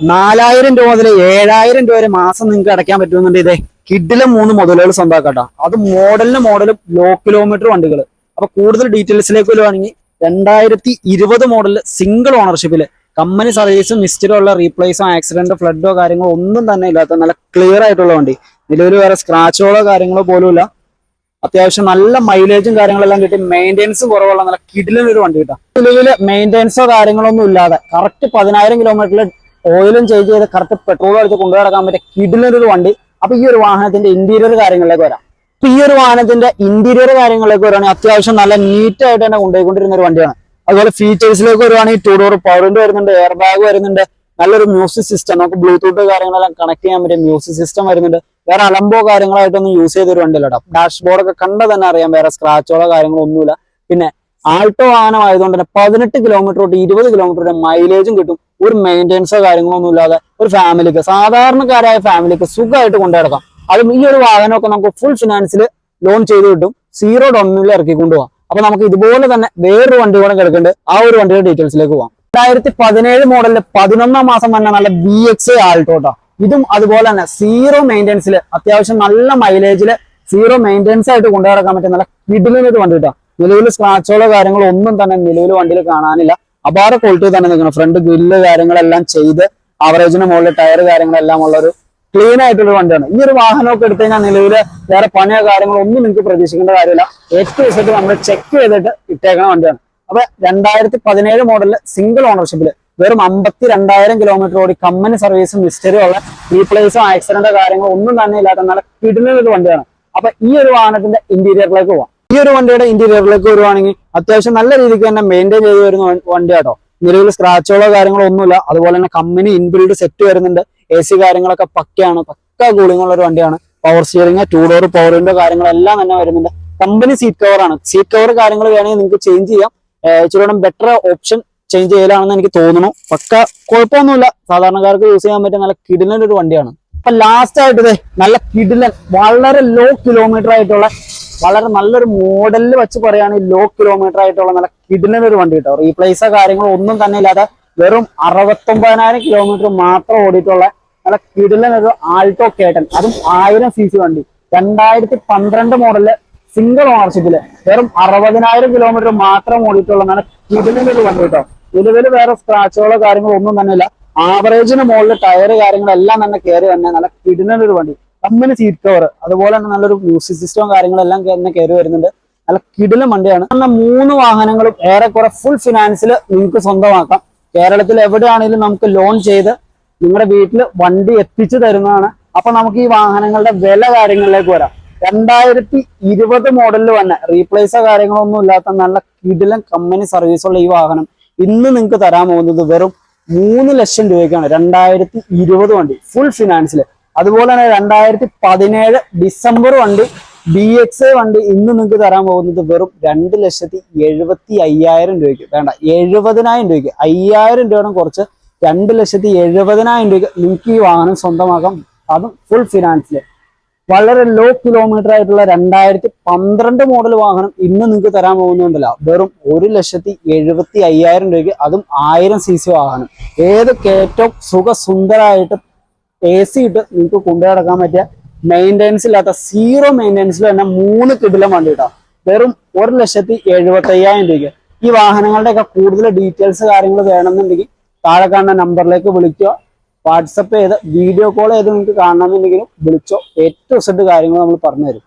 നാലായിരം രൂപ മുതൽ ഏഴായിരം രൂപ വരെ മാസം നിങ്ങൾക്ക് അടയ്ക്കാൻ പറ്റുമെന്നുണ്ട് ഇതേ കിഡിലെ മൂന്ന് മുതലുകൾ സ്വന്തമാക്കട്ടോ. അത് മോഡലിന് മോഡലും ലോ കിലോമീറ്റർ വണ്ടികൾ അപ്പൊ കൂടുതൽ ഡീറ്റെയിൽസിലേക്ക് വരുവാണെങ്കിൽ രണ്ടായിരത്തി ഇരുപത് മോഡൽ സിംഗിൾ ഓണർഷിപ്പിൽ കമ്പനി സർവീസും മിസ്റ്ററുള്ള റീപ്ലേസോ ആക്സിഡന്റോ ഫ്ലഡോ കാര്യങ്ങളോ ഒന്നും തന്നെ ഇല്ലാത്ത നല്ല ക്ലിയർ ആയിട്ടുള്ള വണ്ടി. നിലവിൽ വേറെ സ്ക്രാച്ചുകളോ കാര്യങ്ങളോ പോലുമില്ല. അത്യാവശ്യം നല്ല മൈലേജും കാര്യങ്ങളെല്ലാം കിട്ടി. മെയിന്റെനൻസ് കുറവുള്ള നല്ല കിടിലൊരു വണ്ടി കിട്ടാം. നിലവിൽ മെയിന്റെനൻസോ കാര്യങ്ങളൊന്നും ഇല്ലാതെ കറക്റ്റ് പതിനായിരം കിലോമീറ്ററിൽ ഓയിലും ചേഞ്ച് ചെയ്ത് കറക്റ്റ് പെട്രോൾ അടിച്ച് കൊണ്ടുനടക്കാൻ പറ്റിയ കിടിലൊരു വണ്ടി. അപ്പൊ ഈ ഒരു വാഹനത്തിന്റെ ഇന്റീരിയർ കാര്യങ്ങളിലേക്ക് വരാം. അപ്പൊ ഈ ഒരു വാഹനത്തിന്റെ ഇന്റീരിയർ കാര്യങ്ങളിലേക്ക് വരുവാണെങ്കിൽ അത്യാവശ്യം നല്ല നീറ്റ് ആയിട്ട് തന്നെ കൊണ്ടുപോയിക്കൊണ്ടിരുന്ന ഒരു വണ്ടിയാണ്. അതുപോലെ ഫീച്ചേഴ്സിലേക്ക് വരുവാണെങ്കിൽ ടൂ ഡോർ പവറിന്റെ വരുന്നുണ്ട് എയർ ബാഗ് വരുന്നുണ്ട് നല്ലൊരു മ്യൂസിക് സിസ്റ്റം നമുക്ക് ബ്ലൂടൂത്ത് കാര്യങ്ങളെല്ലാം കണക്ട് ചെയ്യാൻ പറ്റിയ മ്യൂസിക് സിസ്റ്റം വരുന്നുണ്ട്. വേറെ അലമ്പോ കാര്യങ്ങളായിട്ടൊന്നും യൂസ് ചെയ്തൊരു വണ്ടിയല്ല ഡാഷ് ബോർഡൊക്കെ കണ്ട തന്നെ അറിയാം വേറെ സ്ക്രാച്ചോളോ കാര്യങ്ങളോ ഒന്നുമില്ല. പിന്നെ ആൾട്ടോ വാഹനം ആയതുകൊണ്ട് തന്നെ പതിനെട്ട് കിലോമീറ്റർ തൊട്ട് ഇരുപത് കിലോമീറ്റർ മൈലേജും കിട്ടും. ഒരു മെയിന്റെനൻസോ കാര്യങ്ങളോ ഒന്നും ഇല്ലാതെ ഒരു ഫാമിലിക്ക് സാധാരണക്കാരായ ഫാമിലിക്ക് സുഖമായിട്ട് കൊണ്ടുനടക്കാം അതും ഈ ഒരു വാഹനമൊക്കെ നമുക്ക് ഫുൾ ഫിനാൻസിൽ ലോൺ ചെയ്ത് കിട്ടും. സീറോ ഡൊമിനിൽ ഇറക്കി കൊണ്ടുപോകാം അപ്പൊ നമുക്ക് ഇതുപോലെ തന്നെ വേറൊരു വണ്ടി കൂടെ കിടക്കുന്നുണ്ട്. ആ ഒരു വണ്ടിയുടെ ഡീറ്റെയിൽസിലേക്ക് പോകാം രണ്ടായിരത്തി പതിനേഴ് മോഡലിൽ പതിനൊന്നാം മാസം തന്നെ നല്ല ബി എക്സ് ആൾട്ടോട്ടോ ഇതും അതുപോലെ തന്നെ സീറോ മെയിന്റെനൻസിൽ അത്യാവശ്യം നല്ല മൈലേജിൽ സീറോ മെയിന്റെനൻസ് ആയിട്ട് കൊണ്ടുനടക്കാൻ പറ്റിയ നല്ല കിഡിലിനൊരു വണ്ടി കിട്ടാം നിലവിൽ സ്ക്രാച്ചുകളോ കാര്യങ്ങളോ ഒന്നും തന്നെ നിലവിൽ വണ്ടിയിൽ കാണാനില്ല. അപാര ക്വാളിറ്റി തന്നെ നിൽക്കണം. ഫ്രണ്ട് ഗ്രില്ല് കാര്യങ്ങളെല്ലാം ചെയ്ത് ആവറേജിന് മുകളിൽ ടയർ കാര്യങ്ങളെല്ലാം ഉള്ള ഒരു ക്ലീൻ ആയിട്ടുള്ള വണ്ടിയാണ്. ഈ ഒരു വാഹനമൊക്കെ എടുത്തു കഴിഞ്ഞാൽ നിലവിൽ വേറെ പണിയോ കാര്യങ്ങളോ ഒന്നും നിങ്ങൾക്ക് പ്രതീക്ഷിക്കേണ്ട കാര്യമില്ല. ഏറ്റവും ദിവസമായിട്ട് നമ്മൾ ചെക്ക് ചെയ്തിട്ട് ഇട്ടേക്കണ വണ്ടിയാണ്. അപ്പൊ രണ്ടായിരത്തി പതിനേഴ് മോഡലിൽ സിംഗിൾ ഓണർഷിപ്പിൽ വെറും അമ്പത്തി രണ്ടായിരം കിലോമീറ്റർ ഓടി കമ്പനി സർവീസും മിസ്റ്ററിയും ഉള്ള റീപ്ലേസും ആക്സിഡന്റോ കാര്യങ്ങളോ ഒന്നും തന്നെ ഇല്ലാത്ത നല്ല കിടിലൊരു വണ്ടിയാണ്. അപ്പൊ ഈ ഒരു വാഹനത്തിന്റെ ഇന്റീരിയറിലേക്ക് പോവാം. ഈ ഒരു വണ്ടിയുടെ ഇന്റീരിയറിലേക്ക് വരുവാണെങ്കിൽ അത്യാവശ്യം നല്ല രീതിക്ക് തന്നെ മെയിന്റെയിൻ ചെയ്ത് വരുന്ന വണ്ടി വണ്ടിയാട്ടോ നിലവിൽ സ്ക്രാച്ചുകളോ കാര്യങ്ങളോ ഒന്നുമില്ല. അതുപോലെ തന്നെ കമ്പനി ഇൻബിൽഡ് സെറ്റ് വരുന്നുണ്ട്. എ സി കാര്യങ്ങളൊക്കെ പക്കയാണ്. പക്ക കൂളിംഗ് ഉള്ള ഒരു വണ്ടിയാണ്. Power steering two door power window കാര്യങ്ങളെല്ലാം തന്നെ വരുന്നുണ്ട്. കമ്പനി സീറ്റ് കവർ ആണ്. സീറ്റ് കവർ കാര്യങ്ങൾ വേണമെങ്കിൽ നിങ്ങൾക്ക് ചേഞ്ച് ചെയ്യാം. ഇച്ചിരി ബെറ്റർ ഓപ്ഷൻ ചേഞ്ച് ചെയ്യലാണെന്ന് എനിക്ക് തോന്നുന്നു. പക്ക കുഴപ്പമൊന്നുമില്ല. സാധാരണക്കാർക്ക് യൂസ് ചെയ്യാൻ പറ്റിയ നല്ല കിടിലൊരു വണ്ടിയാണ്. അപ്പൊ ലാസ്റ്റ് ആയിട്ട് നല്ല കിടിലൻ വളരെ ലോ കിലോമീറ്റർ ആയിട്ടുള്ള വളരെ നല്ലൊരു മോഡലിൽ വെച്ച് പറയുകയാണെങ്കിൽ ലോ കിലോമീറ്റർ ആയിട്ടുള്ള നല്ല കിടിലൻ ഒരു വണ്ടി കേട്ടോ റീപ്ലേസോ കാര്യങ്ങളോ ഒന്നും തന്നെ ഇല്ലാതെ വെറും അറുപത്തൊമ്പതിനായിരം കിലോമീറ്റർ മാത്രം ഓടിയിട്ടുള്ള നല്ല കിടിലൻ ഒരു ആൾട്ടോ കേട്ടൻ. അതും ആയിരം സി സി വണ്ടി. രണ്ടായിരത്തി പന്ത്രണ്ട് മോഡൽ സിംഗിൾ ഓണർഷിപ്പിൽ വെറും അറുപതിനായിരം കിലോമീറ്റർ മാത്രം ഓടിയിട്ടുള്ള നല്ല കിടിലൻ ഒരു വണ്ടി കേട്ടോ നിലവിൽ വേറെ സ്ക്രാച്ചുകളോ കാര്യങ്ങളോ ഒന്നും തന്നെ ഇല്ല. ആവറേജിന് മുകളിൽ ടയർ കാര്യങ്ങളെല്ലാം തന്നെ കയറി വന്നെ നല്ല കിടിലൻ ഒരു വണ്ടി. കമ്പനി സീറ്റ് കവർ അതുപോലെ തന്നെ നല്ലൊരു മ്യൂസിക് സിസ്റ്റവും കാര്യങ്ങളെല്ലാം തന്നെ കയറി വരുന്നുണ്ട്. നല്ല കിടിലൻ വണ്ടിയാണ്. എന്ന മൂന്ന് വാഹനങ്ങളും ഏറെക്കുറെ ഫുൾ ഫിനാൻസിൽ നിങ്ങൾക്ക് സ്വന്തമാക്കാം. കേരളത്തിൽ എവിടെയാണെങ്കിലും നമുക്ക് ലോൺ ചെയ്ത് നിങ്ങളുടെ വീട്ടിൽ വണ്ടി എത്തിച്ചു തരുന്നതാണ്. അപ്പൊ നമുക്ക് ഈ വാഹനങ്ങളുടെ വില കാര്യങ്ങളിലേക്ക് വരാം. രണ്ടായിരത്തി ഇരുപത് മോഡലിൽ തന്നെ റീപ്ലേസോ കാര്യങ്ങളൊന്നും ഇല്ലാത്ത നല്ല കിടിലൻ കമ്പനി സർവീസുള്ള ഈ വാഹനം ഇന്ന് നിങ്ങൾക്ക് തരാൻ പോകുന്നത് വെറും മൂന്ന് ലക്ഷം രൂപയ്ക്കാണ് രണ്ടായിരത്തി ഇരുപത് വണ്ടി ഫുൾ ഫിനാൻസിൽ അതുപോലെ തന്നെ രണ്ടായിരത്തി പതിനേഴ് ഡിസംബർ വണ്ടി ബി എക്സ് വണ്ടി ഇന്ന് നിങ്ങൾക്ക് തരാൻ പോകുന്നത് വെറും രണ്ട് ലക്ഷത്തി എഴുപത്തി അയ്യായിരം രൂപയ്ക്ക്. വേണ്ട എഴുപതിനായിരം രൂപയ്ക്ക്. അയ്യായിരം രൂപയുടെ കുറച്ച് രണ്ട് ലക്ഷത്തി എഴുപതിനായിരം രൂപയ്ക്ക് നിങ്ങൾക്ക് ഈ വാഹനം സ്വന്തമാക്കാം. അതും ഫുൾ ഫിനാൻസിൽ വളരെ ലോ കിലോമീറ്റർ ആയിട്ടുള്ള രണ്ടായിരത്തി പന്ത്രണ്ട് മോഡൽ വാഹനം ഇന്ന് നിങ്ങൾക്ക് തരാൻ പോകുന്നുണ്ടല്ല. വെറും ഒരു ലക്ഷത്തി എഴുപത്തി അയ്യായിരം രൂപയ്ക്ക് അതും ആയിരം സി സി വാഹനം. ഏത് ഏറ്റവും സുഖസുന്ദരമായിട്ട് എ സി ഇട്ട് നിങ്ങൾക്ക് കൊണ്ടു നടക്കാൻ പറ്റിയ മെയിന്റെനൻസ് ഇല്ലാത്ത സീറോ മെയിന്റെനൻസിൽ തന്നെ മൂന്ന് കിടിലം വണ്ടി കേട്ടോ വെറും ഒരു ലക്ഷത്തി എഴുപത്തി അയ്യായിരം രൂപയ്ക്ക്. ഈ വാഹനങ്ങളുടെയൊക്കെ കൂടുതൽ ഡീറ്റെയിൽസ് കാര്യങ്ങൾ വേണമെന്നുണ്ടെങ്കിൽ താഴെ കാണുന്ന നമ്പറിലേക്ക് വിളിക്കുക. വാട്സപ്പ് ചെയ്ത് വീഡിയോ കോൾ ചെയ്ത് നിങ്ങൾക്ക് കാണണമെന്നുണ്ടെങ്കിലും വിളിച്ചോ. ഏറ്റവും സെഡ് കാര്യങ്ങൾ നമ്മൾ പറഞ്ഞു പറഞ്ഞുതരും.